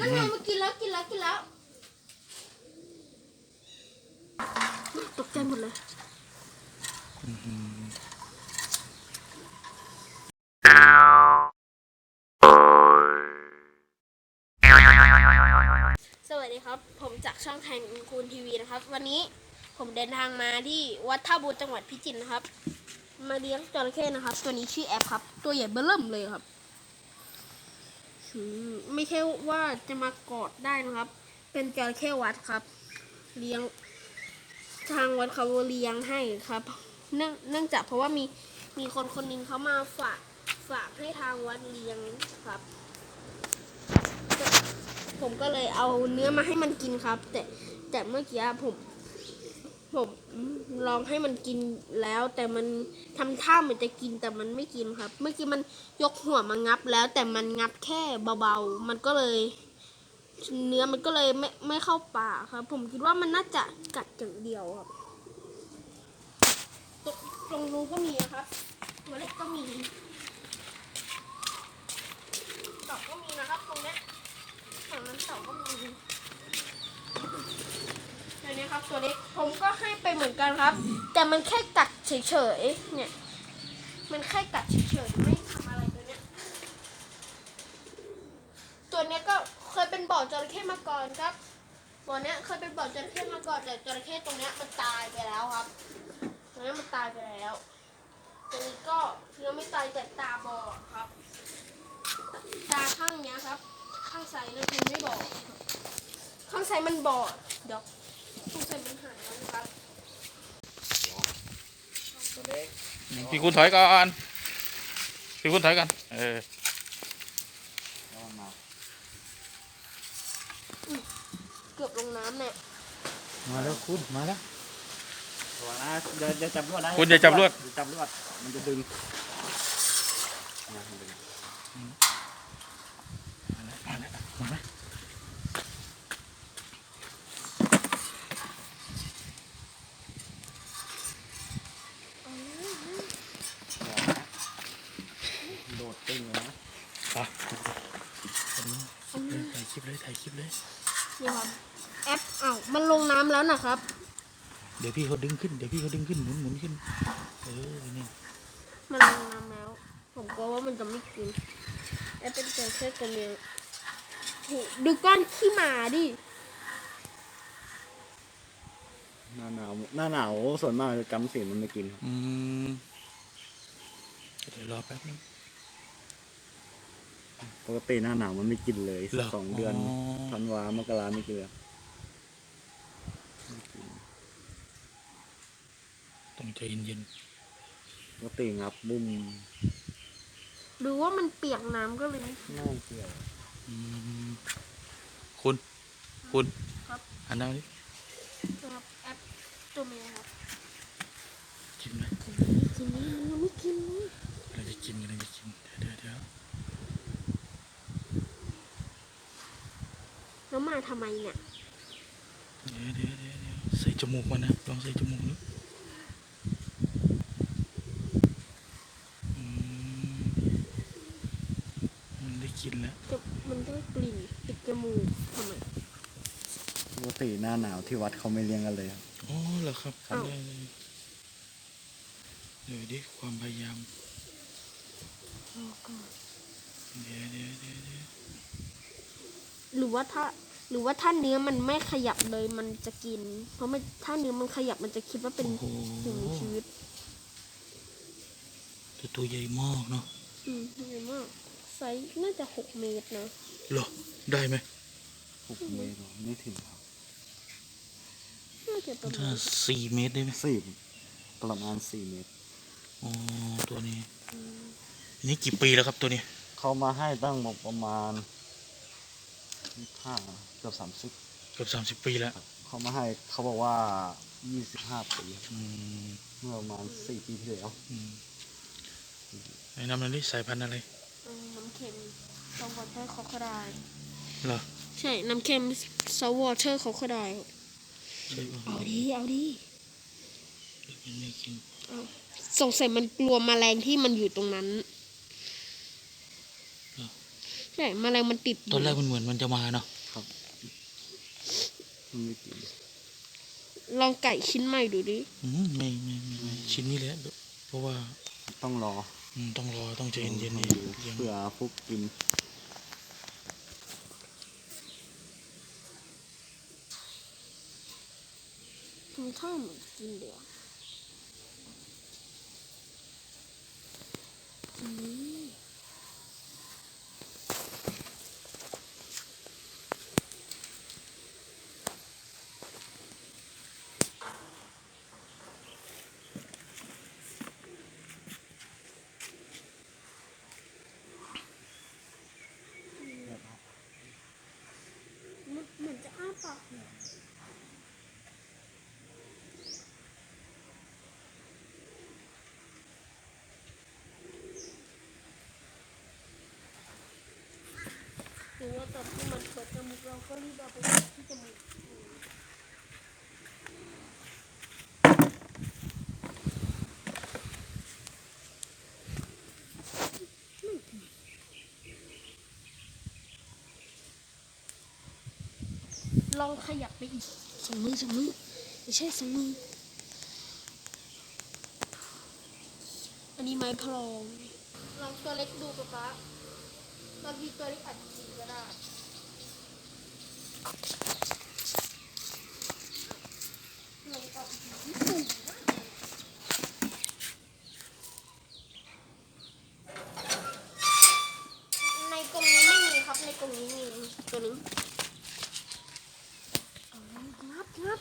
นั่นไงมากินแล้วกินแล้วกินแล้ว ตกใจหมดเลยสวัสดีครับ ผมจากช่องแทงคูณทีวีนะครับ วันนี้ผมเดินทางมาที่วัดท่าบูจังหวัดพิจิตรนะครับ มาเลี้ยงจระเข้นะครับ ตัวนี้ชื่อแอปครับ ตัวใหญ่เบ้อเริ่มเลยครับอืม ไม่ใช่ว่าจะมากอดได้นะครับ เป็นจระเข้วัดครับ เลี้ยงทางวัดเขาเลี้ยงให้ครับ เนื่องเนื่องจากเพราะว่ามีมีคนคนหนึงเขามาฝากฝากให้ทางวัดเลี้ยงครับ ผมก็เลยเอาเนื้อมาให้มันกินครับ แต่แต่เมื่อกี้ผม ผมลองให้มันกินแล้ว แต่มันทำท่าเหมือนจะกินแต่มันไม่กินครับ เมื่อกี้มันยกหัวมางับแล้ว แต่มันงับแค่เบาๆ มันก็เลย เนื้อมันก็เลยไม่ไม่เข้าปากครับ ผมคิดว่ามันน่าจะกัดอย่างเดียวครับ ตรงรงนู้นก็มีนะครับ ตัวเล็กก็มีต่าก็มีนะครับ ตรงนี้ฝั่งนั้นเต่าก็มี เดี๋ยวนี้ครับตัวเล็กผมก็ให้ไปเหมือนกันครับ แต่มันแค่กัดเฉยๆเนี่ย มันแค่กัดเฉยๆไม่ทำอะไรตัวเนี้ยตัวเนี้ยก็เคยเป็นบ่อจระเข้มาก่อนครับบ่อเนี้ยเคยเป็นบ่อจระเข้มาก่อนแต่จระเข้ตรงเนี้ยมันตายไปแล้วครับตรงเนี้ยมันตายไปแล้วตัวนี้ก็ยังไม่ตายแต่ตาบอดครับ ตาข้างเนี้ยครับ ข้างซ้ายนั่นคือไม่บอดข้างซ้ายมันบอดเดี๋ยว พี่คุณถอยก่อนพี่คุณถอยก่อนเออระวังมาเกือบลงน้ำเนี่ยมาแล้วคุณมาแล้วระวังนะอย่าอย่าจับลวดนะคุณอย่าจับลวดอย่าจับลวดมันจะดึงนะมันดึง มาแล้วมาไหม โดดตึงเลยนะ อะถ่าย คลิปเลยถ่ายคลิปเลย นี่ครับแอปอ้าวมันลงน้ำแล้วนะครับ เดี๋ยวพี่เขาดึงขึ้น เดี๋ยวพี่เขาดึงขึ้นหมุนหมุนขึ้น เออ นี่ มันลงน้ำแล้ว ผมกลัวว่ามันจะไม่กินแอปเป็นจระเข้ตัวเลี้ยงโหดูก้อนขี้หมาดิ หน้าหนาว หน้าหนาวส่วนมากจะจำสีมันไม่กินครับ อืม เดี๋ยวรอแป๊บนึง ปกติหน้าหนาวมันไม่กินเลยเหรอสองเดือนอ๋อ ธันวามกราไม่กินเลยต้องใจเย็นปกติงับบุ้มหรือว่ามันเปียกน้ำก็เลยไม่น่าเกลียดๆอืมคุณ คุณครับหันหน้าดิครับแอปตัวเมียครับกินไหมทีนี้มันยังไม่กินเลยเราจะกินกันเราจะกิน เดี๋ยวเดี๋ยว แล้วมาทำไมเนี่ย เดี๋ยวเดี๋ยวเดี๋ยวเดี๋ยวใส่จมูกมันนะลองใส่จมูกดูอืมมันได้กินแล้ว จะมันได้กลิ่นติดจมูกทำไม ปกติหน้าหนาวที่วัดเขาไม่เลี้ยงกันเลยครับอ๋อเหรอครับอ้าวได้เลยเดี๋ยวดิความพยายามเอาก่อนเดี๋ยวเดี๋ยวเดี๋ยวเดี๋ยว หรือว่าถ้าหรือว่าถ้าเนื้อมันไม่ขยับเลยมันจะกิน เพราะมันถ้าเนื้อมันขยับมันจะคิดว่าเป็นโอ้โหสิ่งมีชีวิตแต่ตัวใหญ่มากเนาะอืมใหญ่มากไซส์น่าจะหกเมตรนะเหรอ ได้ไหมหกเมตรหรอไม่ถึงครับน่าจะประถ้ามาณสี่เมตรได้ไหมสี่ประมาณสี่เมตรอ๋อตัวนี้อันนี่กี่ปีแล้วครับตัวนี้ เขามาให้ตั้งบอกประมาณ ห้าเกือบสามสิบเกือบสามสิบ30ปีแล้วเขามาให้เขาบอกว่ายี่สิบห้าปีอืมเมื่อประมาณสี่ปีที่แล้วอืมไอ้น้ำนั้นนี่สายพันธุ์อะไรอืมน้ำเค็มซอวอเตอร์คอคดายเหรอใช่น้ำเค็มซอวอเตอร์คอคดายใช่ป่ะเอาดิเอาดิยังไม่กินสงสัยมันกลัวแมลงที่มันอยู่ตรงนั้น ใช่แมลงมันติดอยู่ตอนแรกมันเหมือนมันจะมาเนาะครับมันไม่กินลองไก่ชิ้นใหม่ดูดิอืมไม่ไม่ไม่ไม่ชิ้นนี้แหละเพราะว่าต้องรออืมต้องรอต้องใจเย็นๆต้นี่องดูยังเพื่อพวกกินทำท่าเหมือนกินเดียวอืมมันเหมือนจะอ้าปาก หรือว่าตอนที่มันเปิดจมูกเราก็รีบเอาไปที่จมูกลองขยับไปอีกสองมือสองมือไม่ใช่สองมือ อันนี้ไม้พลองลองตัวเล็กดูป๊าป๊าบางทีตัวเล็กอาจจะกินก็ได้ ในกรงนี้ไม่มีครับ ในกรงนี้มีตัวนึงเอางับงับ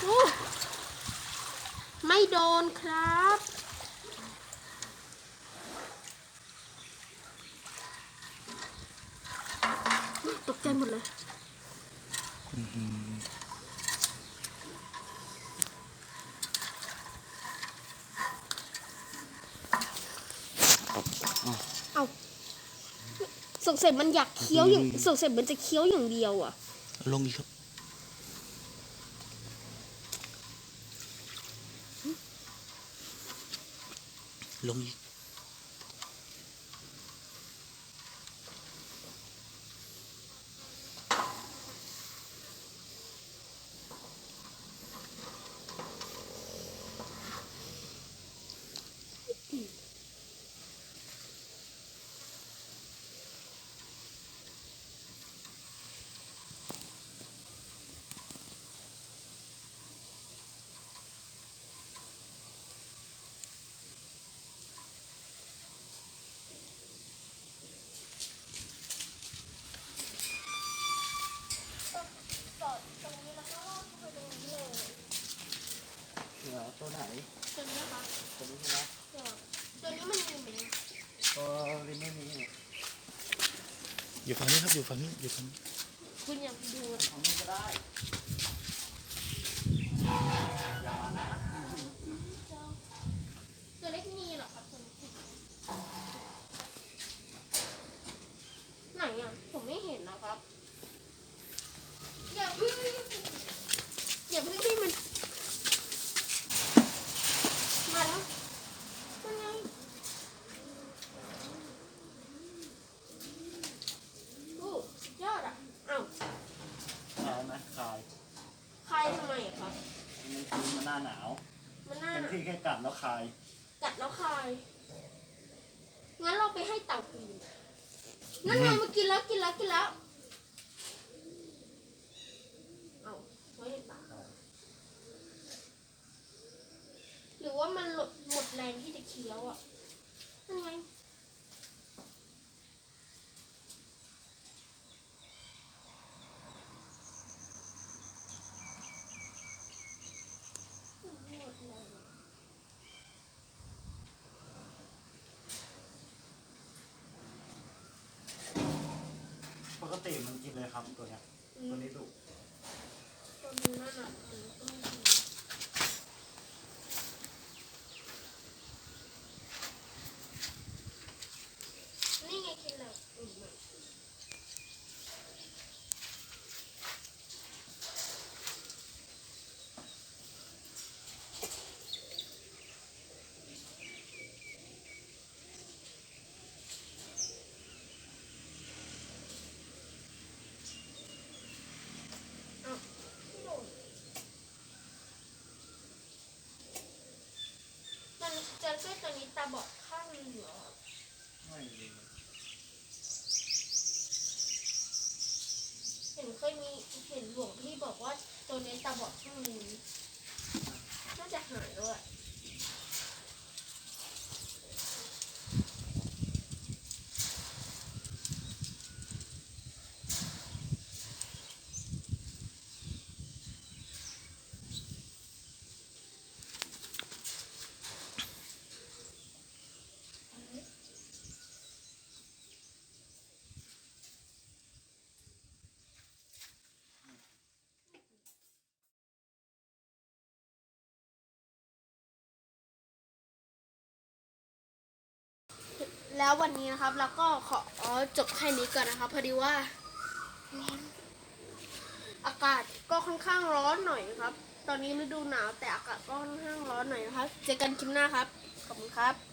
โอ้ไม่โดนครับ ตกใจหมดเลย อื้อหือ เอา สงสัยมันอยากเคี้ยวอย่างสงสัยมันจะเคี้ยวอย่างเดียวอะ ลงอีกครับ ลงอีก ตัวไหนตัวนี้นะคะตัวนี้ใช่ไหมตัวนี้มันมีไหมตัวริมไม่มีอยู่ฝั่งนี้ครับอยู่ฝั่งนี้อยู่ฝั่งนี้คุณอยากดูอะของนี้ก็ได้ตัวเล็กมีเหรอครับตัวเล็กไหนอะ ผมไม่เห็นนะครับ อย่าเพิ่งอย่าเพิ่งที่มัน มาแล้วมันไงโอ้สุดยอดอะอ้าว คลายไหมคลาย คลาย ทำไมอะครับมันคือมันหน้าหนาวมันน่าเป็นที่แค่กัดแล้วคลาย กัดแล้วคายงั้นเราไปให้เต่ากินนั่นไงมากินแล้วกินแล้วกินแล้วเอาไว้ในปากหรือว่ามันหลดหมดแรงที่จะเคี้ยวอะ นั่นไง หมดแรง ปก ติมันกินเลยครับตัวเนี้ยตัวนี้ดุตัวนี้น่าหนักเลยต้องกินนี่ไงกินแล้วอืม ตัวนี้ตาบอดข้างหนึงเหรอไม่เลยเห็นเคยมีเห็นหลวงพี่บอกว่าตัวนี้ตาบอดข้างหนึงน่าจะหายแล้วอะ แล้ววันนี้นะครับเราก็ขอจบแค่นี้ก่อนนะครับพอดีว่าร้อนอากาศก็ค่อนข้างร้อนหน่อยครับ ตอนนี้ฤดูหนาวแต่อากาศก็ค่อนข้างร้อนหน่อยนะครับ เจอกันคลิปหน้าครับ ขอบคุณครับ